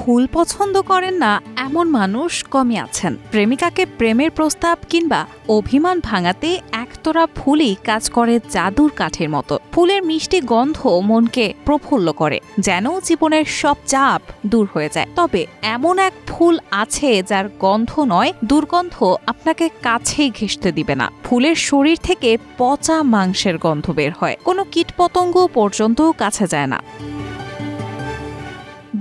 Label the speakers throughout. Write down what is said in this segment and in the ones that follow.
Speaker 1: ফুল পছন্দ করেন না এমন মানুষ কমই আছেন। প্রেমিকাকে প্রেমের প্রস্তাব কিংবা অভিমান ভাঙাতে একতরা ফুলই কাজ করে জাদুর কাঠের মতো। ফুলের মিষ্টি গন্ধ মনকে প্রফুল্ল করে, যেন জীবনের সব চাপ দূর হয়ে যায়। তবে এমন এক ফুল আছে যার গন্ধ নয়, দুর্গন্ধ আপনাকে কাছেই ঘেঁষতে দিবে না। ফুলের শরীর থেকে পচা মাংসের গন্ধ বের হয়। কোনো কীটপতঙ্গ পর্যন্ত কাছে যায় না।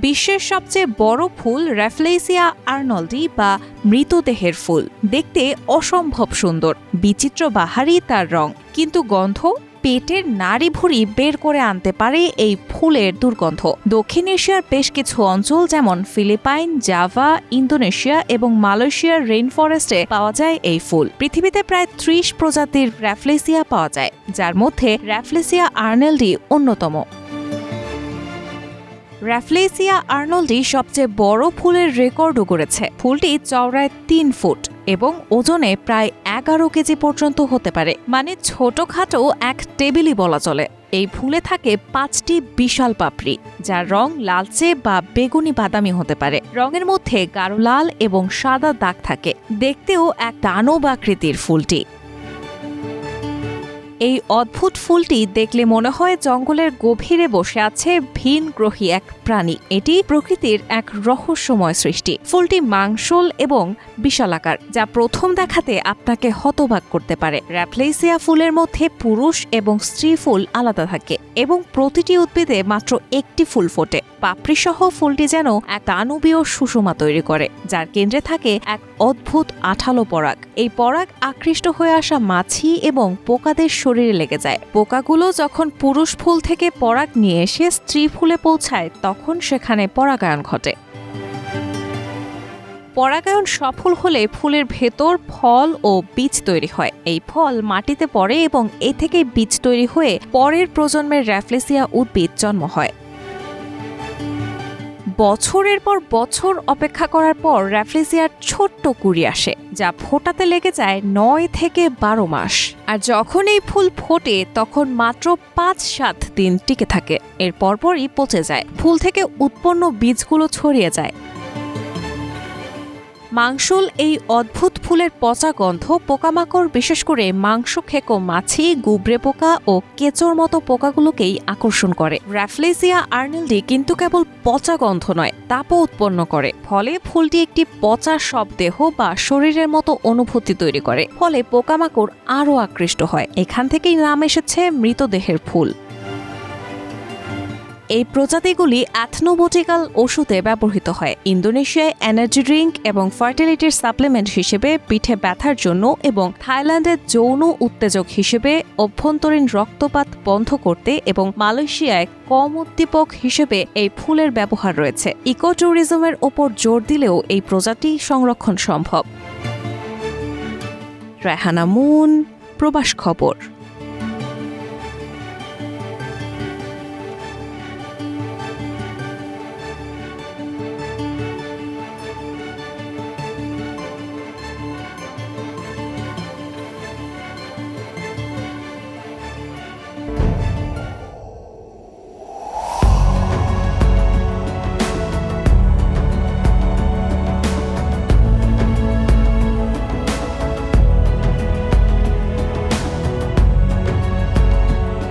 Speaker 1: বিশ্বের সবচেয়ে বড় ফুল র্যাফলেসিয়া আর্নল্ডি বা মৃতদেহের ফুল। দেখতে অসম্ভব সুন্দর, বিচিত্র বাহারি তার রং। কিন্তু গন্ধ পেটের নাড়ি ভুড়ি বের করে আনতে পারে এই ফুলের দুর্গন্ধ। দক্ষিণ এশিয়ার বেশ কিছু অঞ্চল যেমন ফিলিপাইন, জাভা, ইন্দোনেশিয়া এবং মালয়েশিয়ার রেইন ফরেস্টে পাওয়া যায় এই ফুল। পৃথিবীতে প্রায় ত্রিশ প্রজাতির র্যাফলেসিয়া পাওয়া যায়, যার মধ্যে র্যাফলেসিয়া আর্নেলডি অন্যতম। র্যাফলেসিয়া আর্নল্ডি সবচেয়ে বড় ফুলের রেকর্ডও করেছে। ফুলটি চওড়ায় তিন ফুট এবং ওজনে প্রায় এগারো কেজি পর্যন্ত হতে পারে। মানে ছোটখাটো এক টেবিলই বলা চলে। এই ফুলে থাকে পাঁচটি বিশাল পাপড়ি, যার রং লালচে বা বেগুনি বাদামি হতে পারে। রঙের মধ্যে গাঢ় লাল এবং সাদা দাগ থাকে। দেখতেও এক দানব আকৃতির ফুলটি। এই অদ্ভুত ফুলটি দেখলে মনে হয় জঙ্গলের গভীরে বসে আছে ভিন গ্রহী এক প্রাণী। এটি প্রকৃতির এক রহস্যময় সৃষ্টি। ফুলটি মাংসল এবং বিশালাকার, যা প্রথম দেখাতে আপনাকে হতবাক করতে পারে। র্যাপলেসিয়া ফুলের মধ্যে পুরুষ এবং স্ত্রী ফুল আলাদা থাকে। এবং প্রতিটি উদ্ভিদে মাত্র একটি ফুল ফোটে। পাপড়িসহ ফুলটি যেন এক দানবীয় সুষমা তৈরি করে, যার কেন্দ্রে থাকে এক অদ্ভুত আঠালো পরাগ। এই পরাগ আকৃষ্ট হয়ে আসা মাছি এবং পোকাদের শরীরে লেগে যায়। পোকাগুলো যখন পুরুষ ফুল থেকে পরাগ নিয়ে এসে স্ত্রী ফুলে পৌঁছায়, তখন সেখানে পরাগায়ন ঘটে। পরাগায়ন সফল হলে ফুলের ভেতর ফল ও বীজ তৈরি হয়। এই ফল মাটিতে পড়ে এবং এ থেকে বীজ তৈরি হয়ে পরের প্রজন্মের র্যাফলেসিয়া উদ্ভিদ জন্ম হয়। বছরের পর বছর অপেক্ষা করার পর র্যাফলেসিয়ার ছোট্ট কুড়ি আসে, যা ফোটাতে লেগে যায় নয় থেকে বারো মাস। আর যখন এই ফুল ফোটে, তখন মাত্র পাঁচ সাত দিন টিকে থাকে। এর পরপরই পচে যায়। ফুল থেকে উৎপন্ন বীজগুলো ছড়িয়ে যায়। মাংসল এই অদ্ভুত ফুলের পচা গন্ধ পোকামাকড়, বিশেষ করে মাংস খেকো মাছি, গুবরে পোকা ও কেঁচোর মতো পোকাগুলোকেই আকর্ষণ করে। র্যাফলেসিয়া আর্নেলডি কিন্তু কেবল পচা গন্ধ নয়, তাপও উৎপন্ন করে। ফলে ফুলটি একটি পচা সব দেহ বা শরীরের মতো অনুভূতি তৈরি করে। ফলে পোকামাকড় আরও আকৃষ্ট হয়। এখান থেকেই নাম এসেছে মৃতদেহের ফুল। এই প্রজাতিগুলি অ্যাথনোবোটিক্যাল ওষুধে ব্যবহৃত হয়। ইন্দোনেশিয়ায় এনার্জি ড্রিঙ্ক এবং ফার্টিলিটির সাপ্লিমেন্ট হিসেবে পিঠে ব্যথার জন্য এবং থাইল্যান্ডে যৌন উত্তেজক হিসেবে অভ্যন্তরীণ রক্তপাত বন্ধ করতে এবং মালয়েশিয়ায় কম উদ্দীপক হিসেবে এই ফুলের ব্যবহার রয়েছে। ইকো ট্যুরিজমের ওপর জোর দিলেও এই প্রজাতি সংরক্ষণ সম্ভব। রেহানা মুন, প্রবাস খবর।